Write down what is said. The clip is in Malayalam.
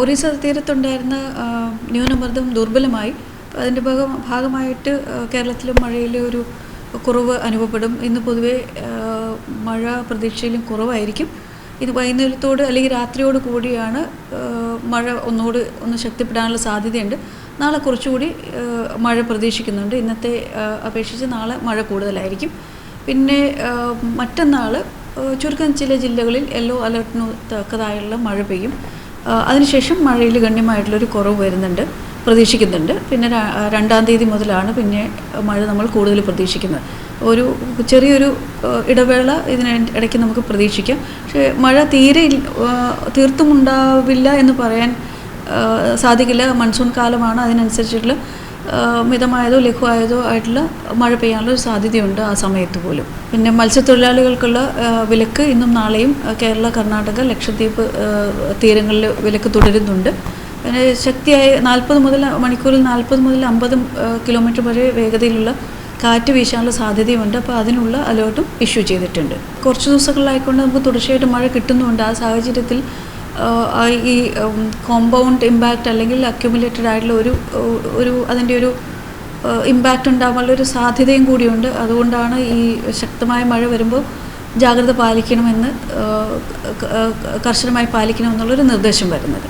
ഒറീസ തീരത്തുണ്ടായിരുന്ന ന്യൂനമർദ്ദം ദുർബലമായി. അതിന്റെ ഭാഗ ഭാഗമായിട്ട് കേരളത്തിലും മഴയിലെ ഒരു കുറവ് അനുഭവപ്പെടും. ഇന്ന് പൊതുവേ മഴ പ്രതീക്ഷയിലും കുറവായിരിക്കും. ഇത് വൈകുന്നേരത്തോട് അല്ലെങ്കിൽ രാത്രിയോട് കൂടിയാണ് മഴ ഒന്നുകൂടി ഒന്ന് ശക്തിപ്പെടാനുള്ള സാധ്യതയുണ്ട്. നാളെ കുറച്ചുകൂടി മഴ പ്രതീക്ഷിക്കുന്നുണ്ട്. ഇന്നത്തെ അപേക്ഷിച്ച് നാളെ മഴ കൂടുതലായിരിക്കും. പിന്നെ മറ്റന്നാൾ ചുരുക്കം ചില ജില്ലകളിൽ യെല്ലോ അലർട്ടിന് തക്കതായുള്ള മഴ പെയ്യും. അതിനുശേഷം മഴയിൽ ഗണ്യമായിട്ടുള്ളൊരു കുറവ് വരുന്നുണ്ട് പ്രതീക്ഷിക്കുന്നുണ്ട്. പിന്നെ രണ്ടാം തീയതി മുതലാണ് പിന്നെ മഴ നമ്മൾ കൂടുതൽ പ്രതീക്ഷിക്കുന്നത്. ഒരു ചെറിയൊരു ഇടവേള ഇതിന് ഇടയ്ക്ക് നമുക്ക് പ്രതീക്ഷിക്കാം. പക്ഷേ മഴ തീരെ തീർത്തുമുണ്ടാവില്ല എന്ന് പറയാൻ സാധിക്കില്ല. മൺസൂൺ കാലമാണ് അതിനനുസരിച്ചിട്ടുള്ള മിതമായതോ ലഘുവായതോ ആയിട്ടുള്ള മഴ പെയ്യാനുള്ള ഒരു സാധ്യതയുണ്ട് ആ സമയത്ത് പോലും. പിന്നെ മത്സ്യത്തൊഴിലാളികൾക്കുള്ള വിലക്ക് ഇന്നും നാളെയും കേരള കർണാടക ലക്ഷദ്വീപ് തീരങ്ങളിൽ വിലക്ക് തുടരുന്നുണ്ട്. പിന്നെ ശക്തിയായ നാൽപ്പത് മുതൽ മണിക്കൂറിൽ നാൽപ്പത് മുതൽ അമ്പത് കിലോമീറ്റർ വരെ വേഗതയിലുള്ള കാറ്റ് വീശാനുള്ള സാധ്യതയുണ്ട്. അപ്പോൾ അതിനുള്ള അലേർട്ടും ഇഷ്യൂ ചെയ്തിട്ടുണ്ട്. കുറച്ച് ദിവസങ്ങളിലായിക്കൊണ്ട് നമുക്ക് തുടർച്ചയായിട്ട് മഴ കിട്ടുന്നുണ്ട്. ആ സാഹചര്യത്തിൽ ഈ കോമ്പൗണ്ട് ഇമ്പാക്റ്റ് അല്ലെങ്കിൽ അക്യുമുലേറ്റഡ് ആയിട്ടുള്ള ഒരു ഒരു അതിന്റെ ഒരു ഇമ്പാക്റ്റ് ഉണ്ടാകാനുള്ള ഒരു സാധ്യതയും കൂടിയുണ്ട്. അതുകൊണ്ടാണ് ഈ ശക്തമായ മഴ വരുമ്പോൾ ജാഗ്രത പാലിക്കണമെന്ന് കർശനമായി പാലിക്കണമെന്നുള്ളൊരു നിർദ്ദേശം വരുന്നത്.